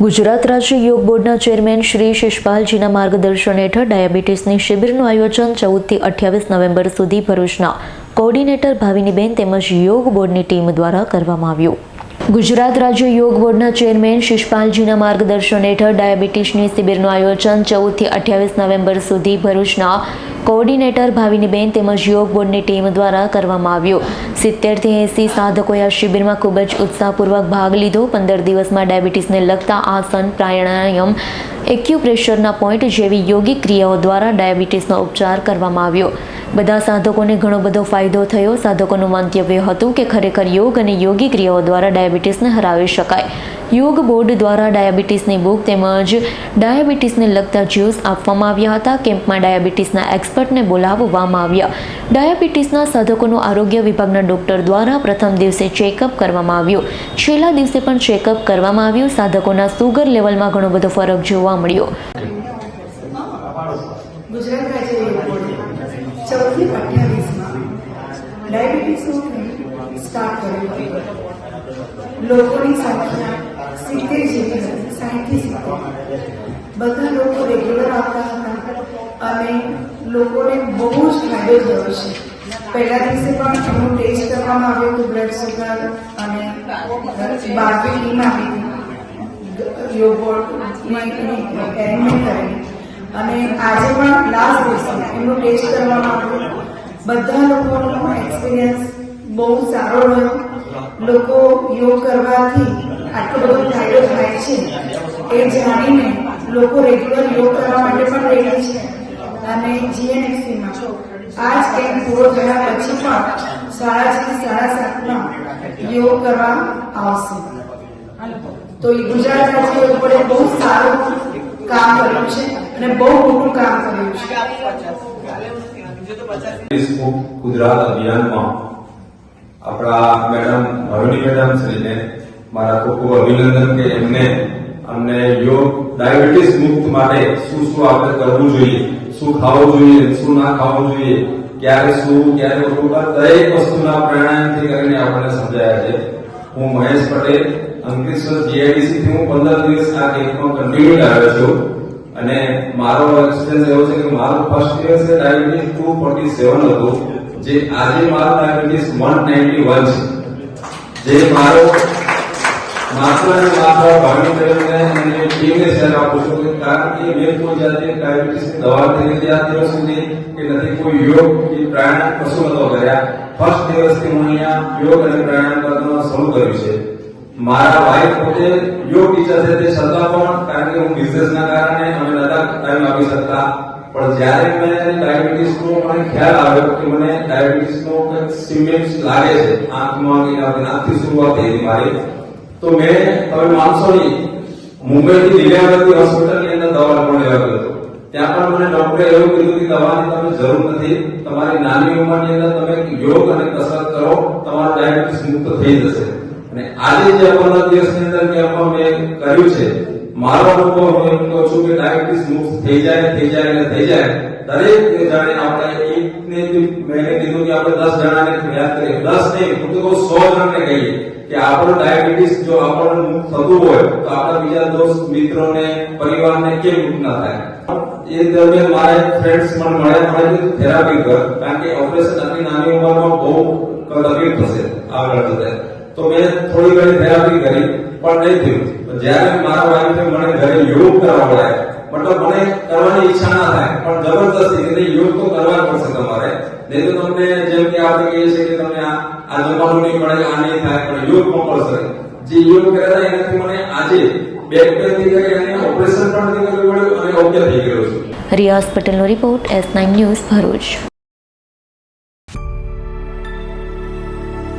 ગુજરાત રાજ્ય યોગ બોર્ડના ચેરમેન શ્રી શિષપાલજીના માર્ગદર્શન હેઠળ ડાયાબિટીસની શિબિરનું આયોજન ચૌદથી અઠ્યાવીસ નવેમ્બર સુધી ભરૂચના કોર્ડિનેટર ભાવિનીબેન તેમજ યોગ બોર્ડની ટીમ દ્વારા કરવામાં આવ્યું. ગુજરાત રાજ્ય યોગ બોર્ડના ચેરમેન શિષપાલજીના માર્ગદર્શન હેઠળ ડાયાબિટીસની શિબિરનું આયોજન ચૌદથી અઠ્યાવીસ નવેમ્બર સુધી ભરૂચના કોર્ડિનેટર ભાવિનીબેન તેમજ યોગ બોર્ડની ટીમ દ્વારા કરવામાં આવ્યો. સિત્તેરથી એંસી સાધકોએ આ શિબિરમાં ખૂબ જ ઉત્સાહપૂર્વક ભાગ લીધો. પંદર દિવસમાં ડાયાબિટીસને લગતા આસન, પ્રાણાયામ, એક્યુપ્રેશરના પોઈન્ટ જેવી યોગિક ક્રિયાઓ દ્વારા ડાયાબિટીસનો ઉપચાર કરવામાં આવ્યો. બધા સાધકોને ઘણો બધો ફાયદો થયો. સાધકોનું મંતવ્ય હતું કે ખરેખર યોગ અને યોગી ક્રિયાઓ દ્વારા ડાયાબિટીસને હરાવી શકાય. યોગ બોર્ડ દ્વારા ડાયાબિટીસની બુક તેમજ ડાયાબિટીસને લગતા જ્યુસ આપવામાં આવ્યા હતા. કેમ્પમાં ડાયાબિટીસના એક્સપર્ટને બોલાવવામાં આવ્યા. ડાયાબિટીસના સાધકોનું આરોગ્ય વિભાગના ડોક્ટર દ્વારા પ્રથમ દિવસે ચેકઅપ કરવામાં આવ્યું. છેલ્લા દિવસે પણ ચેકઅપ કરવામાં આવ્યું. સાધકોના સુગર લેવલમાં ઘણો બધો ફરક જોવા મળ્યો. ગુજરાત સ્ટાર્ટ કર્યું લોકોની સંખ્યા સિત્તેર જેટલી સાહીઠથી સિત્તેર બધા લોકો રેગ્યુલર આવતા હતા અને લોકોને બહુ જ ફાયદો થયો છે. પહેલા દિવસે પણ એમનું ટેસ્ટ કરવામાં આવ્યું હતું બ્લડ સુગર અને બારથી ટીમ આવી હતી યોગ બોર્ડની કેરિંગ કરી અને આજે પણ લાસ્ટ દિવસે એમનું ટેસ્ટ કરવામાં આવ્યું. બધા લોકોનો એક્સપિરિયન્સ બહુ સારો રહ્યો. લોકો યોગ કરવાથી ગુજરાત કામ કર્યું છે અને બહુ મોટું કામ કર્યું છે અભિયાનમાં આપણા મેડમ ભરણી મેડમ શ્રીને મારા ખૂબ ખૂબ અભિનંદન કે એમને અમને યોગ ડાયાબિટીસ મુક્ત માટે શું શું આપણે કરવું જોઈએ, શું ખાવું જોઈએ, શું ના ખાવું જોઈએ, ક્યારે શું, ક્યારે ઉઠવું દરેક વસ્તુના પ્રાણાયામથી કરીને આપણને સમજાયા છે. હું મહેશ પટેલ, અંકલેશ્વર જીઆઈડીસી થી હું પંદર દિવસ આ કેમ્પમાં કન્ટિન્યુ આવ્યો છું. અને મારો એક્સપિરિયન્સ એવો છે કે મારો ફર્સ્ટ છે ડાયાબિટીસ ટુ ફોર્ટી સેવન હતું, જે આજે મારો ડાયાબિટીસ વન નાઇન્ટી વન છે. જે મારો કારણ કે મેં જાતે ડાયાબિટીસ દવા લીધી આ દિવસ સુધી કે નથી કોઈ યોગ કે પ્રાણાયામ કશું નતો કર્યા. ફર્સ્ટ દિવસથી હું અહીંયા યોગ અને પ્રાણાયામ કરવાનું શરૂ કર્યું છે. મારા વાઈફ પોતે યોગ ટીચર છે, તે છતાં પણ, કારણ કે હું બિઝનેસના કારણે અમે નતા ટાઈમ આપી શકતા. પણ જ્યારે મેં ડાયાબિટીસનો મને ખ્યાલ આવ્યો કે મને ડાયાબિટીસનો કંઈક લાગે છે, આંખમાં શરૂઆત થઈ મારી તો મેં તમે માનશો નહીં મુંબઈથી લીલાવતી હોસ્પિટલની અંદર દવા પણ લેવા ગયો ત્યાં પણ મને ડોક્ટરે એવું કીધું કે દવાની તમને જરૂર નથી, તમારી નાની ઉંમરની અંદર તમે યોગ અને કસરત કરો, તમારો ડાયાબિટીસ મુક્ત થઈ જશે. અને આજે જે પંદર દિવસની અંદર જે મેં કર્યું છે મારો અનુભવ હું એમ કહું છું કે ડાયાબિટીસ મુક્ત થઈ જાય થઈ જાય અને થઈ જાય, દરેક જાણે આપણે એકને જે મેં કીધું કે આપણે દસ જણાને યાદ કરીએ. દસ નહીં, હું તો કહું સો જણને કહીએ કે આપણો ડાયાબિટીસ જો આપણને મુક્ત થતું હોય, તો આપણા બીજા દોસ્ત, મિત્રોને, પરિવારને કેમ મુક્ત ના થાય? એ દરમિયાન મારા એક ફ્રેન્ડ્સ પણ મળ્યા મને થેરાપી કર, કારણ કે ઓપરેશન આટલી નાની ઉંમરમાં બહુ તકલીફ થશે આગળ જતા તો મેં થોડી ઘણી થેરાપી કરી, પણ નહીં થયું. પણ જ્યારે મારા વાઈફે મને ઘરે યોગ કરાવડાય મતલબ મને કરવાની ઈચ્છા ના થાય, પણ જબરદસ્તી એટલે યોગ તો કરવા પડશે તમારે. નહીં તો તમને જેમ કે આપણે કહીએ છીએ કે તમને આ જમવાનું નહીં મળે, આ નહીં થાય, પણ યોગ કમ્પલસરી જે યોગ કર્યા હતા એનાથી મને આજે બેક પેન થઈ ગઈ અને ઓપરેશન પણ થઈ ગયું અને ઓકે થઈ ગયો છું. રિયાઝ પટેલનો report S nine news Bharuch.